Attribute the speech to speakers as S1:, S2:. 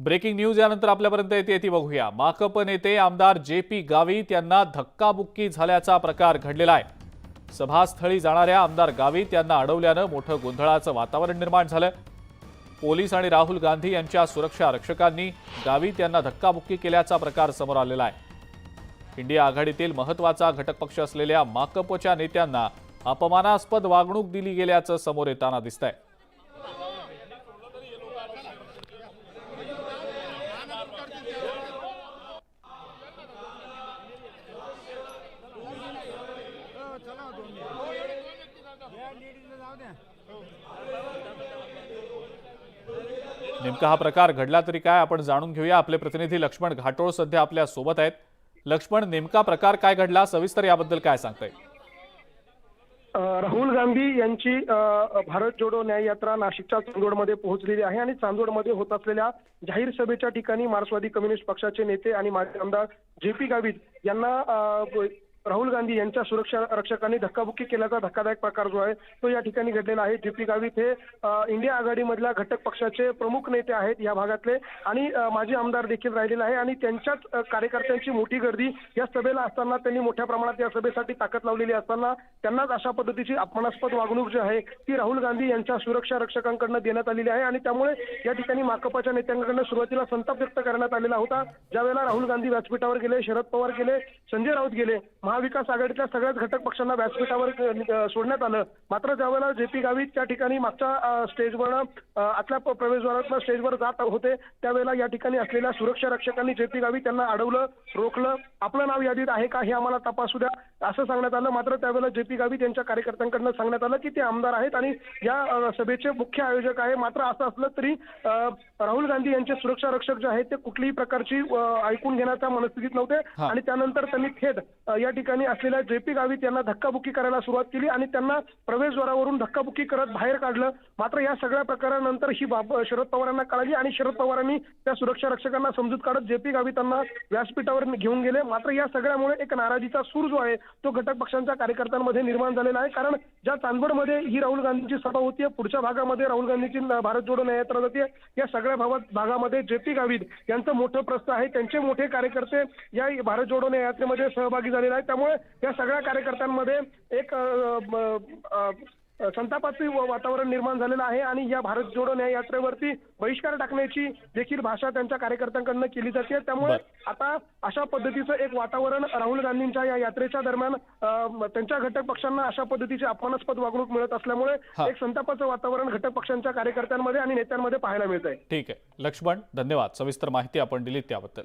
S1: Breaking news यानंतर आपल्यापर्यंत येते ती बघूया. माकप नेते आमदार जे पी गावित यांना धक्काबुक्की झाल्याचा प्रकार घडलेला आहे. सभास्थळी जाणाऱ्या आमदार गावित यांना अडवल्यानं मोठं गोंधळाचं वातावरण निर्माण झालं. पोलीस आणि राहुल गांधी यांच्या सुरक्षा रक्षकांनी गावित यांना धक्काबुक्की केल्याचा प्रकार समोर आलेला आहे. इंडिया आघाडीतील महत्त्वाचा घटक पक्ष असलेल्या माकपच्या नेत्यांना अपमानास्पद वागणूक दिली गेल्याचं समोर येताना दिसतंय. नेमका हा प्रकार घडला तरी काय आपण जाणून घेऊया. आपले प्रतिनिधी लक्ष्मण घाटोळ सध्या आपल्यासोबत आहेत. लक्ष्मण नेमका प्रकार काय घडला? सविस्तर याबद्दल काय सांगताय?
S2: राहुल गांधी यांची भारत जोडो न्याय यात्रा नाशिकच्या चांदोडमध्ये पोहोचलेली आहे आणि चांदोडमध्ये होत असलेल्या जाहीर सभेच्या ठिकाणी मार्क्सवादी कम्युनिस्ट पक्षाचे नेते आणि माजी आमदार जे पी गावित यांना राहुल गांधी यांच्या सुरक्षा रक्षकांनी धक्काबुक्की केल्याचा धक्कादायक प्रकार जो आहे तो या ठिकाणी घडलेला आहे. जे पी गावित हे इंडिया आघाडीमधल्या घटक पक्षाचे प्रमुख नेते आहेत या भागातले आणि माजी आमदार देखील राहिलेले आहे आणि त्यांच्याच कार्यकर्त्यांची मोठी गर्दी या सभेला असताना त्यांनी मोठ्या प्रमाणात या सभेसाठी ताकद लावलेली असताना त्यांनाच अशा पद्धतीची अपमानास्पद वागणूक जी आहे ती राहुल गांधी यांच्या सुरक्षा रक्षकांकडनं देण्यात आलेली आहे आणि त्यामुळे या ठिकाणी माकपाच्या नेत्यांकडनं सुरुवातीला संताप व्यक्त करण्यात आलेला होता. ज्यावेळेला राहुल गांधी व्यासपीठावर गेले शरद पवार गेले संजय राऊत गेले महाविकास आघाडीतल्या सगळ्याच घटक पक्षांना व्यासपीठावर सोडण्यात आलं. मात्र ज्यावेळेला जे पी गावित त्या ठिकाणी मागच्या स्टेजवरनं अ, आतल्या प्रवेशद्वारातनं स्टेजवर जात होते त्यावेळेला या ठिकाणी असलेल्या सुरक्षा रक्षकांनी जे पी गावित त्यांना अडवलं रोखलं. आपलं नाव यादीत आहे का हे आम्हाला तपासू द्या असं सांगण्यात आलं. मात्र त्यावेळेला जे पी गावित यांच्या कार्यकर्त्यांकडनं सांगण्यात आलं की ते आमदार आहेत आणि या सभेचे मुख्य आयोजक आहे. मात्र असं असलं तरी राहुल गांधी यांचे सुरक्षा रक्षक जे आहेत ते कुठलीही प्रकारची ऐकून घेण्याच्या मनस्थितीत नव्हते. आणि त्यानंतर त्यांनी थेट या ठिकाणी ठिकाणी असलेल्या जे पी गावित यांना धक्काबुक्की करायला सुरुवात केली आणि त्यांना प्रवेशद्वारावरून धक्काबुक्की करत बाहेर काढलं. मात्र या सगळ्या प्रकारानंतर ही बाब शरद पवारांना कळाली आणि शरद पवारांनी त्या सुरक्षा रक्षकांना समजूत काढत जे पी गावितांना व्यासपीठावर घेऊन गेले. मात्र या सगळ्यामुळे एक नाराजीचा सूर जो आहे तो घटक पक्षांच्या कार्यकर्त्यांमध्ये निर्माण झालेला आहे. कारण ज्या चांदवडमध्ये ही राहुल गांधींची सभा होती पुढच्या भागामध्ये राहुल गांधीची भारत जोडो न्याय जाते या सगळ्या भागात भागामध्ये जे पी गावित यांचं मोठं प्रस्थ आहे. त्यांचे मोठे कार्यकर्ते या भारत जोडो न्याय सहभागी झालेले आहेत. त्यामुळे या सगळ्या कार्यकर्त्यांमध्ये एक संतापाचे वातावरण निर्माण झालेलं आहे आणि या भारत जोडो न्याय यात्रेवरती बहिष्कार टाकण्याची देखील भाषा त्यांच्या कार्यकर्त्यांकडनं केली जाते. त्यामुळे आता अशा पद्धतीचं एक वातावरण राहुल गांधींच्या या यात्रेच्या दरम्यान त्यांच्या घटक पक्षांना अशा पद्धतीची अपमानास्पद वागणूक मिळत असल्यामुळे. एक संतापाचं वातावरण घटक पक्षांच्या कार्यकर्त्यांमध्ये आणि नेत्यांमध्ये पाहायला मिळत आहे
S1: ठीक आहे. लक्ष्मण धन्यवाद. सविस्तर माहिती आपण दिली त्याबद्दल.